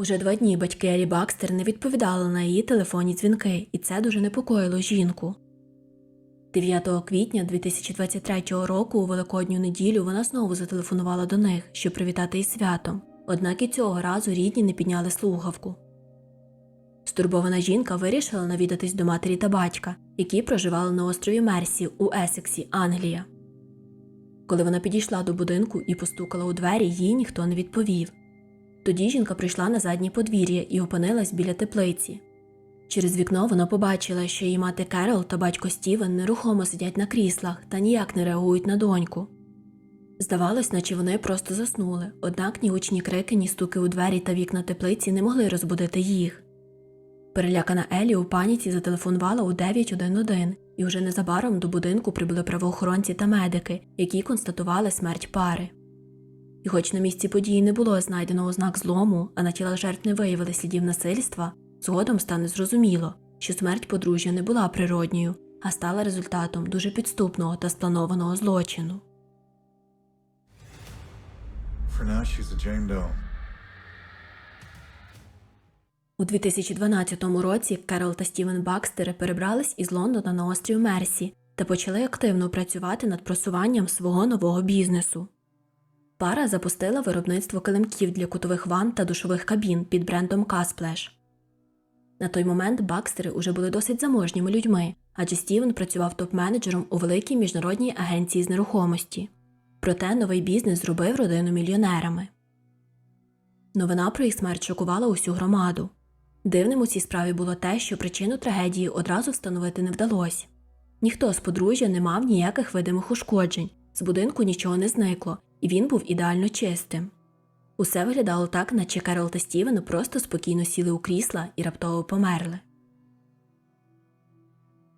Уже два дні батьки Елі Бакстер не відповідали на її телефонні дзвінки, і це дуже непокоїло жінку. 9 квітня 2023 року у Великодню неділю вона знову зателефонувала до них, щоб привітати із святом, однак і цього разу рідні не підняли слухавку. Стурбована жінка вирішила навідатись до матері та батька, які проживали на острові Мерсі у Есексі, Англія. Коли вона підійшла до будинку і постукала у двері, їй ніхто не відповів. Тоді жінка прийшла на заднє подвір'я і опинилась біля теплиці. Через вікно вона побачила, що її мати Керол та батько Стівен нерухомо сидять на кріслах та ніяк не реагують на доньку. Здавалось, наче вони просто заснули, однак ні гучні крики, ні стуки у двері та вікна теплиці не могли розбудити їх. Перелякана Елі у паніці зателефонувала у 911, і вже незабаром до будинку прибули правоохоронці та медики, які констатували смерть пари. І хоч на місці події не було знайдено ознак злому, а на тілах жертв не виявили слідів насильства, згодом стане зрозуміло, що смерть подружжя не була природньою, а стала результатом дуже підступного та спланованого злочину. У 2012 році Керол та Стівен Бакстери перебрались із Лондона на острів Мерсі та почали активно працювати над просуванням свого нового бізнесу. Пара запустила виробництво килимків для кутових ванн та душових кабін під брендом Casplash. На той момент Бакстери уже були досить заможніми людьми, адже Стівен працював топ-менеджером у великій міжнародній агенції з нерухомості. Проте новий бізнес зробив родину мільйонерами. Новина про їх смерть шокувала усю громаду. Дивним у цій справі було те, що причину трагедії одразу встановити не вдалося. Ніхто з подружжя не мав ніяких видимих ушкоджень, з будинку нічого не зникло, і він був ідеально чистим. Усе виглядало так, наче Керол та Стівен просто спокійно сіли у крісла і раптово померли.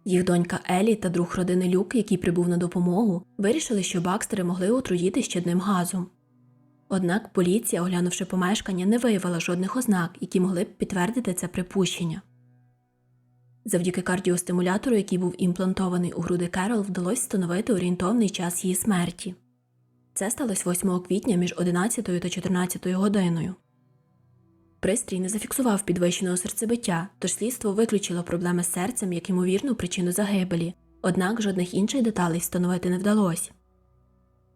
Їх донька Елі та друг родини Люк, який прибув на допомогу, вирішили, що Бакстери могли отруїти щодним газом. Однак поліція, оглянувши помешкання, не виявила жодних ознак, які могли б підтвердити це припущення. Завдяки кардіостимулятору, який був імплантований у груди Керол, вдалося встановити орієнтовний час її смерті. Це сталося 8 квітня між 11 та 14 годиною. Пристрій не зафіксував підвищеного серцебиття, тож слідство виключило проблеми з серцем як ймовірну причину загибелі, однак жодних інших деталей встановити не вдалося.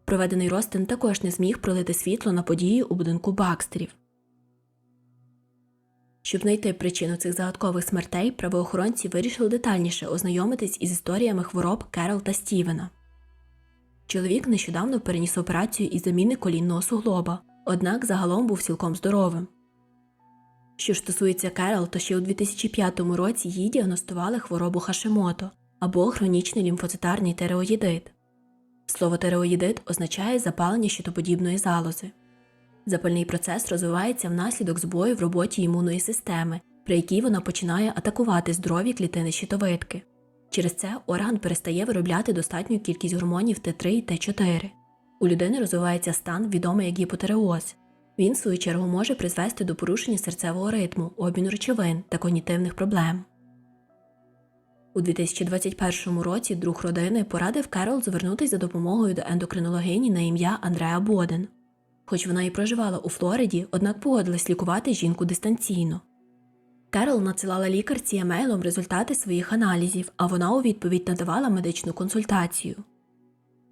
Проведений розтин також не зміг пролити світло на події у будинку Бакстерів. Щоб знайти причину цих загадкових смертей, правоохоронці вирішили детальніше ознайомитись із історіями хвороб Керол та Стівена. Чоловік нещодавно переніс операцію із заміни колінного суглоба, однак загалом був цілком здоровим. Що ж стосується Керол, то ще у 2005 році їй діагностували хворобу Хашимото або хронічний лімфоцитарний тереоїдит. Слово тереоїдит означає запалення щитоподібної залози. Запальний процес розвивається внаслідок збою в роботі імунної системи, при якій вона починає атакувати здорові клітини щитовидки. Через це орган перестає виробляти достатню кількість гормонів Т3 і Т4. У людини розвивається стан, відомий як гіпотереоз. Він, в свою чергу, може призвести до порушення серцевого ритму, обміну речовин та когнітивних проблем. У 2021 році друг родини порадив Керол звернутися за допомогою до ендокринологині на ім'я Андреа Боден. Хоч вона і проживала у Флориді, однак погодилась лікувати жінку дистанційно. Керол надсилала лікарці емейлом результати своїх аналізів, а вона у відповідь надавала медичну консультацію.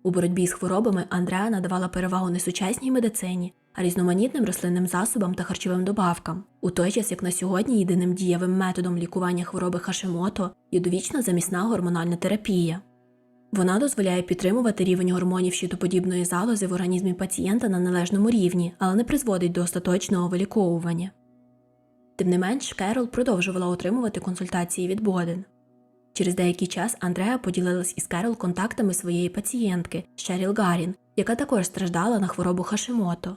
У боротьбі з хворобами Андреа надавала перевагу не сучасній медицині, а різноманітним рослинним засобам та харчовим добавкам, у той час як на сьогодні єдиним дієвим методом лікування хвороби Хашимото є довічна замісна гормональна терапія. Вона дозволяє підтримувати рівень гормонів щитоподібної залози в організмі пацієнта на належному рівні, але не призводить до остаточного виліковування. Тим не менш, Керол продовжувала отримувати консультації від Боден. Через деякий час Андреа поділилась із Керол контактами своєї пацієнтки Шеріл Гарін, яка також страждала на хворобу Хашимото.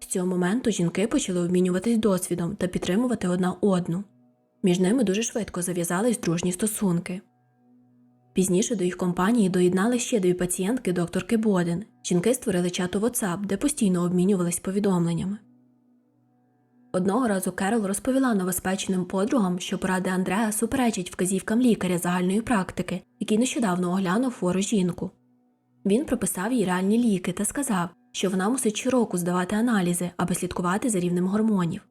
З цього моменту жінки почали обмінюватись досвідом та підтримувати одна одну. Між ними дуже швидко зав'язались дружні стосунки. Пізніше до їх компанії доєднали ще дві пацієнтки докторки Боден. Жінки створили чат у WhatsApp, де постійно обмінювались повідомленнями. Одного разу Керол розповіла новоспеченим подругам, що поради Андреа суперечать вказівкам лікаря загальної практики, який нещодавно оглянув хвору жінку. Він прописав їй реальні ліки та сказав, що вона мусить щороку здавати аналізи, аби слідкувати за рівнем гормонів.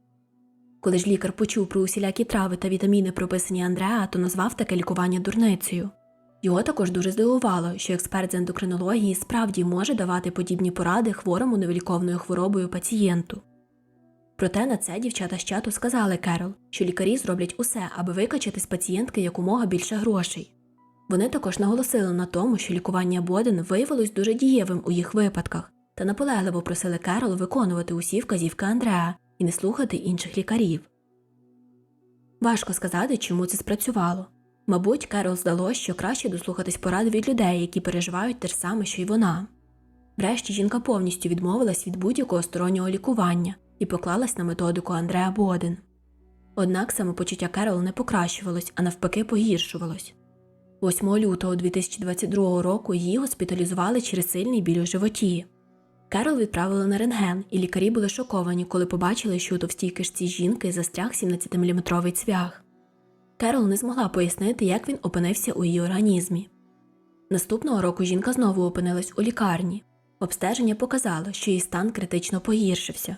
Коли ж лікар почув про усілякі трави та вітаміни, прописані Андреа, то назвав таке лікування дурницею. Його також дуже здивувало, що експерт з ендокринології справді може давати подібні поради хворому невиліковною хворобою пацієнту. Проте на це дівчата з чату сказали Керол, що лікарі зроблять усе, аби викачати з пацієнтки якомога більше грошей. Вони також наголосили на тому, що лікування Боден виявилось дуже дієвим у їх випадках, та наполегливо просили Керол виконувати усі вказівки Андреа і не слухати інших лікарів. Важко сказати, чому це спрацювало. Мабуть, Керол здалося, що краще дослухатись порад від людей, які переживають те ж саме, що й вона. Врешті жінка повністю відмовилась від будь-якого стороннього лікування і поклалась на методику Андреа Боден. Однак самопочуття Керол не покращувалось, а навпаки погіршувалось. 8 лютого 2022 року її госпіталізували через сильний біль у животі. Керол відправили на рентген, і лікарі були шоковані, коли побачили, що у товстій кишці жінки застряг 17-мм цвях. Керол не змогла пояснити, як він опинився у її організмі. Наступного року жінка знову опинилась у лікарні. Обстеження показало, що її стан критично погіршився.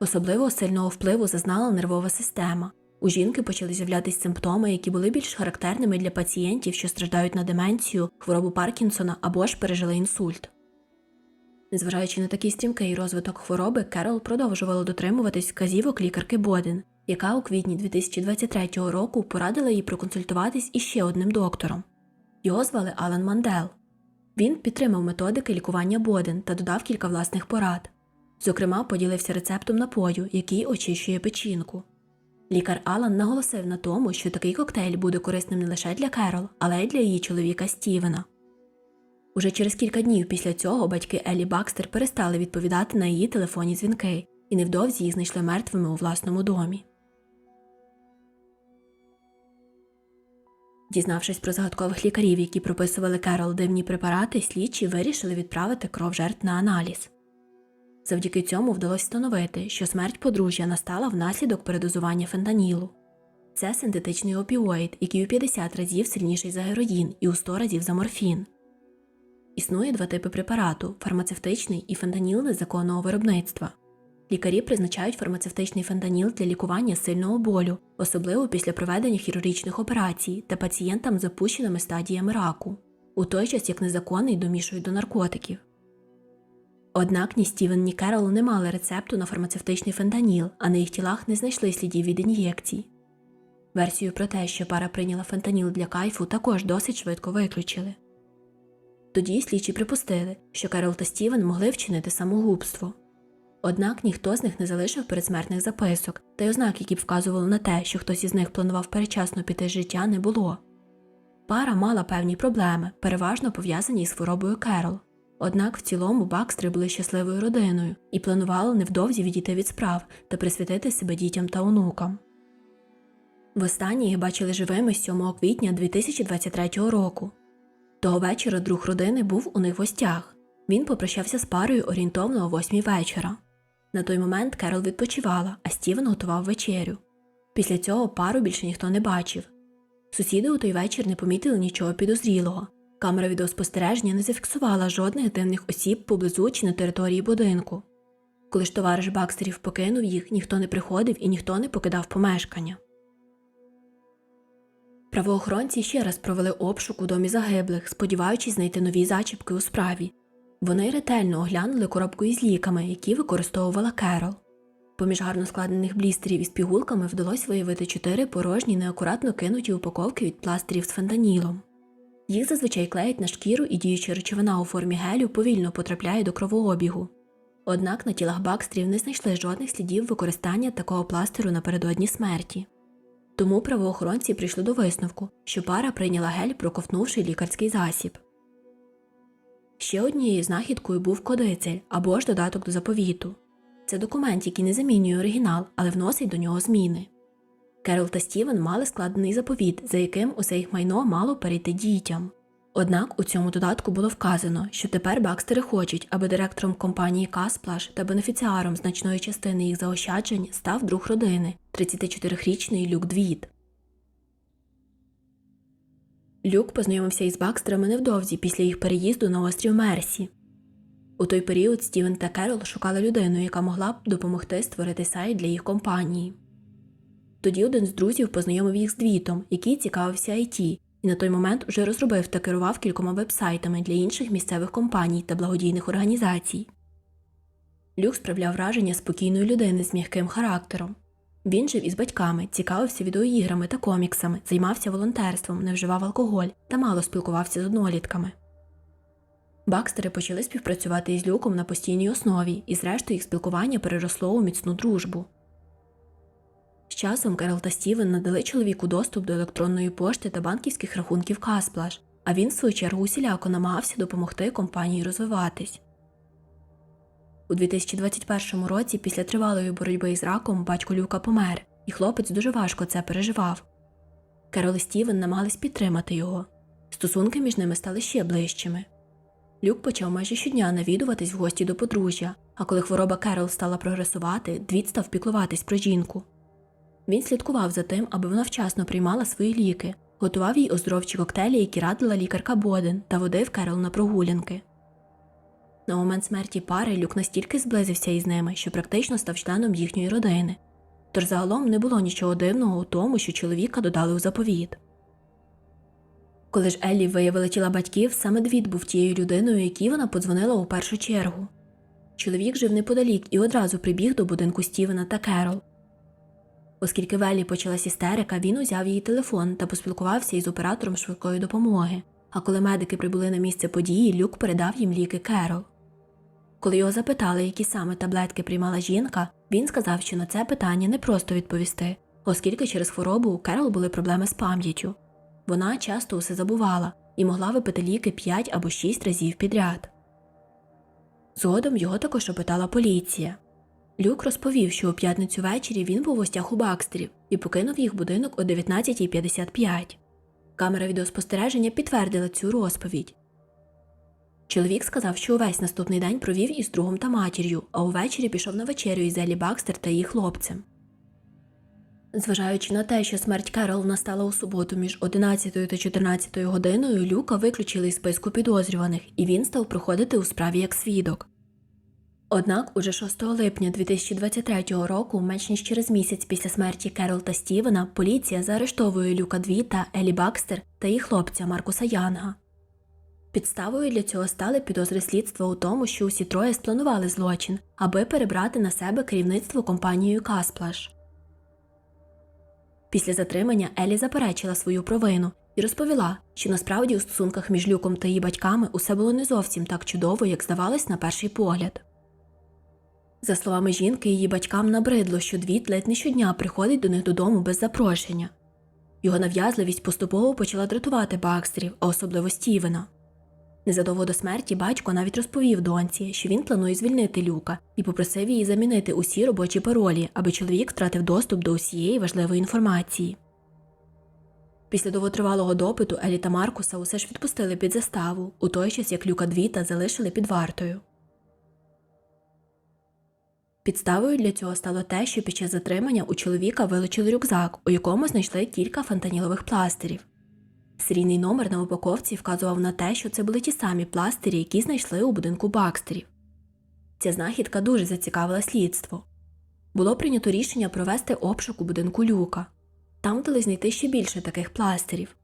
Особливо сильного впливу зазнала нервова система. У жінки почали з'являтися симптоми, які були більш характерними для пацієнтів, що страждають на деменцію, хворобу Паркінсона або ж пережили інсульт. Незважаючи на такий стрімкий розвиток хвороби, Керол продовжувала дотримуватись вказівок лікарки Боден, яка у квітні 2023 року порадила їй проконсультуватись із ще одним доктором. Його звали Алан Мандел. Він підтримав методики лікування Боден та додав кілька власних порад. Зокрема, поділився рецептом напою, який очищує печінку. Лікар Алан наголосив на тому, що такий коктейль буде корисним не лише для Керол, але й для її чоловіка Стівена. Уже через кілька днів після цього батьки Елі Бакстер перестали відповідати на її телефонні дзвінки, і невдовзі їх знайшли мертвими у власному домі. Дізнавшись про загадкових лікарів, які прописували Керол дивні препарати, слідчі вирішили відправити кров жертв на аналіз. Завдяки цьому вдалося встановити, що смерть подружжя настала внаслідок передозування фентанілу. Це синтетичний опіоїд, який у 50 разів сильніший за героїн і у 100 разів за морфін. Існує два типи препарату фармацевтичний і фентаніл незаконного виробництва. Лікарі призначають фармацевтичний фентаніл для лікування сильного болю, особливо після проведення хірургічних операцій та пацієнтам з запущеними стадіями раку, у той час як незаконний домішують до наркотиків. Однак ні Стівен, ні Керол не мали рецепту на фармацевтичний фентаніл, а на їх тілах не знайшли слідів від ін'єкцій. Версію про те, що пара прийняла фентаніл для кайфу, також досить швидко виключили. Тоді слідчі припустили, що Керол та Стівен могли вчинити самогубство. Однак ніхто з них не залишив передсмертних записок, та й ознак, які б вказували на те, що хтось із них планував перечасно піти з життя, не було. Пара мала певні проблеми, переважно пов'язані з хворобою Керол. Однак в цілому Бакстри були щасливою родиною і планували невдовзі відійти від справ та присвятити себе дітям та онукам. Востаннє їх бачили живими 7 квітня 2023 року. Того вечора друг родини був у них в гостях. Він попрощався з парою орієнтовно о 8 вечора. На той момент Керол відпочивала, а Стівен готував вечерю. Після цього пару більше ніхто не бачив. Сусіди у той вечір не помітили нічого підозрілого. Камера відеоспостереження не зафіксувала жодних дивних осіб поблизу чи на території будинку. Коли ж товариш Бакстерів покинув їх, ніхто не приходив і ніхто не покидав помешкання. Правоохоронці ще раз провели обшук у домі загиблих, сподіваючись знайти нові зачіпки у справі. Вони ретельно оглянули коробку із ліками, які використовувала Керол. Поміж гарно складених блістерів із пігулками вдалося виявити чотири порожні неакуратно кинуті упаковки від пластирів з фентанілом. Їх зазвичай клеять на шкіру і діюча речовина у формі гелю повільно потрапляє до кровообігу. Однак на тілах Бакстерів не знайшли жодних слідів використання такого пластиру напередодні смерті. Тому правоохоронці прийшли до висновку, що пара прийняла гель, проковтнувши лікарський засіб. Ще однією знахідкою був кодицель або ж додаток до заповіту. Це документ, який не замінює оригінал, але вносить до нього зміни. Керол та Стівен мали складений заповіт, за яким усе їх майно мало перейти дітям. Однак у цьому додатку було вказано, що тепер Бакстери хочуть, аби директором компанії Касплаш та бенефіціаром значної частини їх заощаджень став друг родини, 34-річний Люк Двіт. Люк познайомився із Бакстерами невдовзі після їх переїзду на острів Мерсі. У той період Стівен та Керол шукали людину, яка могла б допомогти створити сайт для їх компанії. Тоді один з друзів познайомив їх з Двітом, який цікавився IT, і на той момент уже розробив та керував кількома вебсайтами для інших місцевих компаній та благодійних організацій. Люк справляв враження спокійної людини з м'яким характером. Він жив із батьками, цікавився відеоіграми та коміксами, займався волонтерством, не вживав алкоголь та мало спілкувався з однолітками. Бакстери почали співпрацювати із Люком на постійній основі, і зрештою їх спілкування переросло у міцну дружбу. З часом Керол та Стівен надали чоловіку доступ до електронної пошти та банківських рахунків Касплаш, а він, в свою чергу, усіляко намагався допомогти компанії розвиватись. У 2021 році, після тривалої боротьби із раком, батько Люка помер, і хлопець дуже важко це переживав. Керол і Стівен намагались підтримати його. Стосунки між ними стали ще ближчими. Люк почав майже щодня навідуватись в гості до подружжя, а коли хвороба Керол стала прогресувати, Двіт став піклуватись про жінку. Він слідкував за тим, аби вона вчасно приймала свої ліки, готував їй оздоровчі коктейлі, які радила лікарка Боден, та водив Керол на прогулянки. На момент смерті пари Люк настільки зблизився із ними, що практично став членом їхньої родини. Тож загалом не було нічого дивного у тому, що чоловіка додали у заповіт. Коли ж Еллі виявила тіла батьків, саме Двіт був тією людиною, якій вона подзвонила у першу чергу. Чоловік жив неподалік і одразу прибіг до будинку Стівена та Керол. Оскільки в Еллі почалась істерика, він узяв її телефон та поспілкувався із оператором швидкої допомоги. А коли медики прибули на місце події, Люк передав їм ліки Керол. Коли його запитали, які саме таблетки приймала жінка, він сказав, що на це питання не просто відповісти, оскільки через хворобу у Керол були проблеми з пам'яттю. Вона часто усе забувала і могла випити ліки 5 або 6 разів підряд. Згодом його також опитала поліція. Люк розповів, що у п'ятницю ввечері він був у гостях у Бакстерів і покинув їх будинок о 19.55. Камера відеоспостереження підтвердила цю розповідь. Чоловік сказав, що увесь наступний день провів із другом та матір'ю, а увечері пішов на вечерю із Елі Бакстер та її хлопцем. Зважаючи на те, що смерть Керол настала у суботу між 11 та 14 годиною, Люка виключили із списку підозрюваних, і він став проходити у справі як свідок. Однак уже 6 липня 2023 року, менш ніж через місяць після смерті Керол та Стівена, поліція заарештовує Люка Двіта, Елі Бакстер та її хлопця Маркуса Янга. Підставою для цього стали підозри слідства у тому, що усі троє спланували злочин, аби перебрати на себе керівництво компанією Касплаш. Після затримання Елі заперечила свою провину і розповіла, що насправді у стосунках між Люком та її батьками усе було не зовсім так чудово, як здавалось на перший погляд. За словами жінки, її батькам набридло, що Двіт ледь не щодня приходить до них додому без запрошення. Його нав'язливість поступово почала дратувати Бакстерів, а особливо Стівена. Незадовго до смерті батько навіть розповів доньці, що він планує звільнити люка і попросив її замінити усі робочі паролі, аби чоловік втратив доступ до усієї важливої інформації. Після довготривалого допиту Елі та Маркуса усе ж відпустили під заставу, у той час як люка Двіта залишили під вартою. Підставою для цього стало те, що під час затримання у чоловіка вилучили рюкзак, у якому знайшли кілька фентанілових пластирів. Серійний номер на упаковці вказував на те, що це були ті самі пластирі, які знайшли у будинку Бакстерів. Ця знахідка дуже зацікавила слідство. Було прийнято рішення провести обшук у будинку Люка. Там вдали знайти ще більше таких пластирів.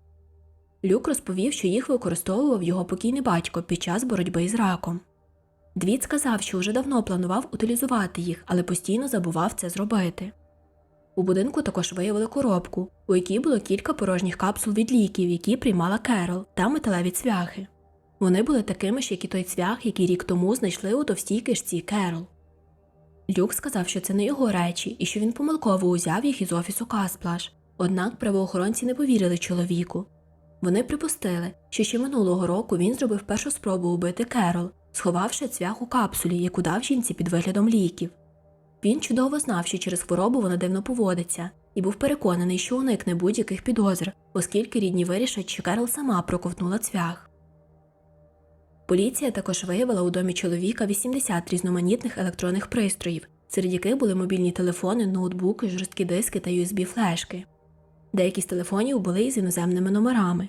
Люк розповів, що їх використовував його покійний батько під час боротьби із раком. Двіт сказав, що вже давно планував утилізувати їх, але постійно забував це зробити. У будинку також виявили коробку, у якій було кілька порожніх капсул від ліків, які приймала Керол, та металеві цвяхи. Вони були такими ж, як і той цвях, який рік тому знайшли у товстій кишці Керол. Люк сказав, що це не його речі і що він помилково узяв їх із офісу Касплаш. Однак правоохоронці не повірили чоловіку. Вони припустили, що ще минулого року він зробив першу спробу убити Керол, сховавши цвях у капсулі, яку дав жінці під виглядом ліків. Він чудово знав, що через хворобу вона дивно поводиться, і був переконаний, що уникне будь-яких підозр, оскільки рідні вирішать, що Керол сама проковтнула цвях. Поліція також виявила у домі чоловіка 80 різноманітних електронних пристроїв, серед яких були мобільні телефони, ноутбуки, жорсткі диски та USB-флешки. Деякі з телефонів були із іноземними номерами.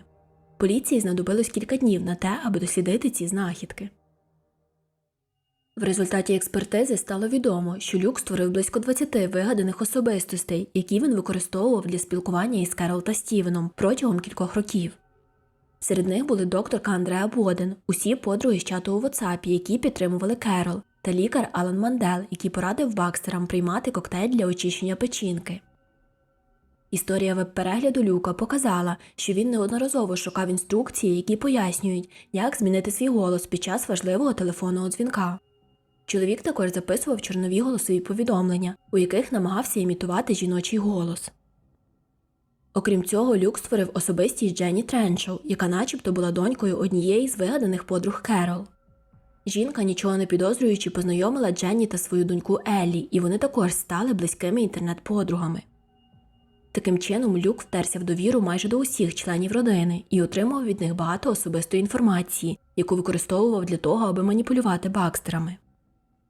Поліції знадобилось кілька днів на те, аби дослідити ці знахідки. В результаті експертизи стало відомо, що Люк створив близько 20 вигаданих особистостей, які він використовував для спілкування із Керол та Стівеном протягом кількох років. Серед них були докторка Андреа Боден, усі подруги з чату у WhatsApp, які підтримували Керол, та лікар Алан Мандел, який порадив Бакстерам приймати коктейль для очищення печінки. Історія веб-перегляду Люка показала, що він неодноразово шукав інструкції, які пояснюють, як змінити свій голос під час важливого телефонного дзвінка. Чоловік також записував чорнові голосові повідомлення, у яких намагався імітувати жіночий голос. Окрім цього, Люк створив особистість Дженні Треншоу, яка начебто була донькою однієї з вигаданих подруг Керол. Жінка, нічого не підозрюючи, познайомила Дженні та свою доньку Еллі, і вони також стали близькими інтернет-подругами. Таким чином, Люк втерся в довіру майже до усіх членів родини і отримав від них багато особистої інформації, яку використовував для того, аби маніпулювати бакстерами.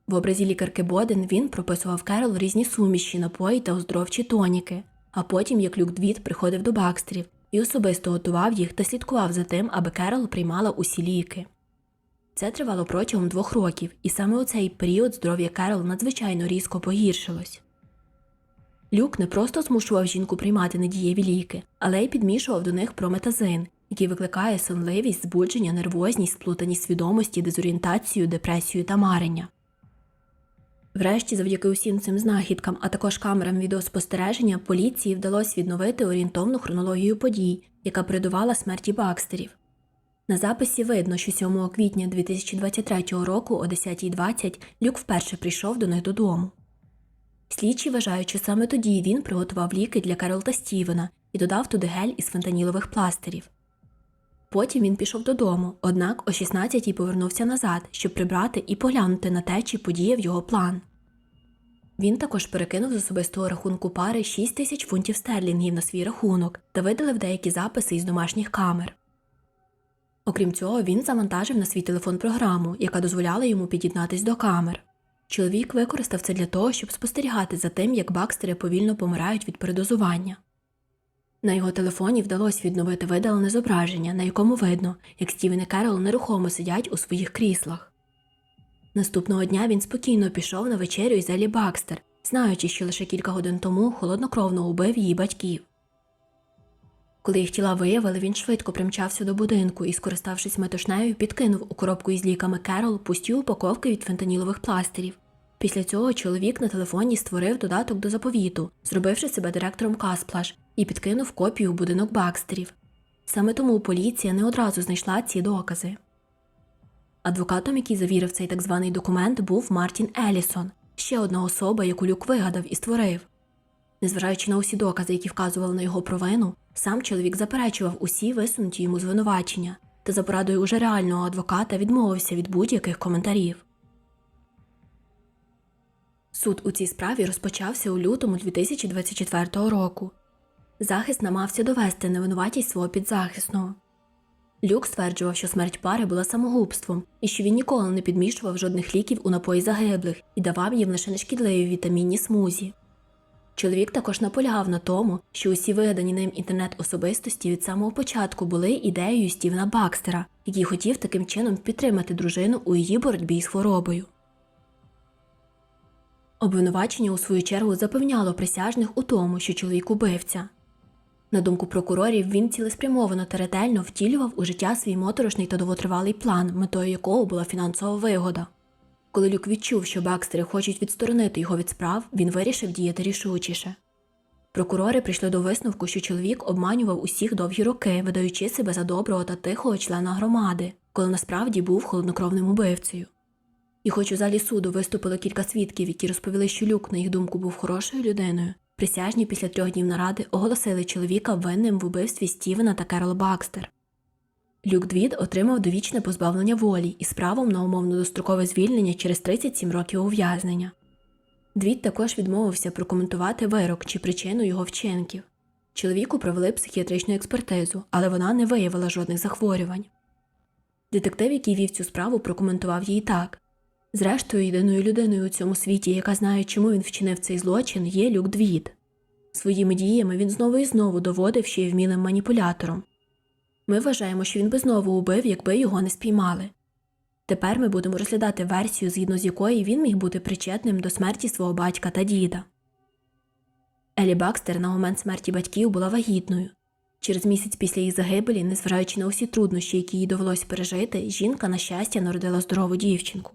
В образі лікарки Боден він прописував Керол різні суміші, напої та оздоровчі тоніки, а потім, як Люк Двіт приходив до бакстерів і особисто готував їх та слідкував за тим, аби Керол приймала усі ліки. Це тривало протягом двох років, і саме у цей період здоров'я Керол надзвичайно різко погіршилось. Люк не просто змушував жінку приймати недієві ліки, але й підмішував до них прометазин, який викликає сонливість, збудження, нервозність, сплутаність свідомості, дезорієнтацію, депресію та марення. Врешті, завдяки усім цим знахідкам, а також камерам відеоспостереження, поліції вдалося відновити орієнтовну хронологію подій, яка передувала смерті Бакстерів. На записі видно, що 7 квітня 2023 року о 10.20 Люк вперше прийшов до них додому. Слідчі вважають, що саме тоді він приготував ліки для Карол та Стівена і додав туди гель із фентанілових пластирів. Потім він пішов додому, однак о 16-й повернувся назад, щоб прибрати і поглянути на те, чи подіяв його план. Він також перекинув з особистого рахунку пари 6 тисяч фунтів стерлінгів на свій рахунок та видалив деякі записи із домашніх камер. Окрім цього, він завантажив на свій телефон програму, яка дозволяла йому під'єднатись до камер. Чоловік використав це для того, щоб спостерігати за тим, як бакстери повільно помирають від передозування. На його телефоні вдалося відновити видалене зображення, на якому видно, як Стівен і Керол нерухомо сидять у своїх кріслах. Наступного дня він спокійно пішов на вечерю із Елі Бакстер, знаючи, що лише кілька годин тому холоднокровно убив її батьків. Коли їх тіла виявили, він швидко примчався до будинку і, скориставшись метушнею, підкинув у коробку із ліками Керол пусті упаковки від фентанілових пластирів. Після цього чоловік на телефоні створив додаток до заповіту, зробивши себе директором Касплаш, і підкинув копію в будинок Бакстерів. Саме тому поліція не одразу знайшла ці докази. Адвокатом, який завірив цей так званий документ, був Мартін Елісон, ще одна особа, яку Люк вигадав і створив. Незважаючи на усі докази, які вказували на його провину, сам чоловік заперечував усі висунуті йому звинувачення та за порадою уже реального адвоката відмовився від будь-яких коментарів. Суд у цій справі розпочався у лютому 2024 року. Захист намагався довести невинуватість свого підзахисного. Люк стверджував, що смерть пари була самогубством і що він ніколи не підмішував жодних ліків у напої загиблих і давав їм лише нешкідливі вітамінні смузі. Чоловік також наполягав на тому, що усі вигадані ним інтернет-особистості від самого початку були ідеєю Стівена Бакстера, який хотів таким чином підтримати дружину у її боротьбі з хворобою. Обвинувачення у свою чергу запевняло присяжних у тому, що чоловік убивця. На думку прокурорів, він цілеспрямовано та ретельно втілював у життя свій моторошний та довготривалий план, метою якого була фінансова вигода. Коли Люк відчув, що Бакстери хочуть відсторонити його від справ, він вирішив діяти рішучіше. Прокурори прийшли до висновку, що чоловік обманював усіх довгі роки, видаючи себе за доброго та тихого члена громади, коли насправді був холоднокровним убивцею. І хоч у залі суду виступило кілька свідків, які розповіли, що Люк, на їх думку, був хорошою людиною, присяжні після трьох днів наради оголосили чоловіка винним в убивстві Стівена та Керол Бакстер. Люк Двід отримав довічне позбавлення волі із правом на умовно дострокове звільнення через 37 років ув'язнення. Двід також відмовився прокоментувати вирок чи причину його вчинків. Чоловіку провели психіатричну експертизу, але вона не виявила жодних захворювань. Детектив, який вів цю справу, прокоментував її так Зрештою, єдиною людиною у цьому світі, яка знає, чому він вчинив цей злочин, є Люк Двід. Своїми діями він знову і знову доводив, що є вмілим маніпулятором. Ми вважаємо, що він би знову убив, якби його не спіймали. Тепер ми будемо розглядати версію, згідно з якої він міг бути причетним до смерті свого батька та діда. Елі Бакстер на момент смерті батьків була вагітною. Через місяць після їх загибелі, незважаючи на усі труднощі, які їй довелось пережити, жінка, на щастя, народила здорову дівчинку.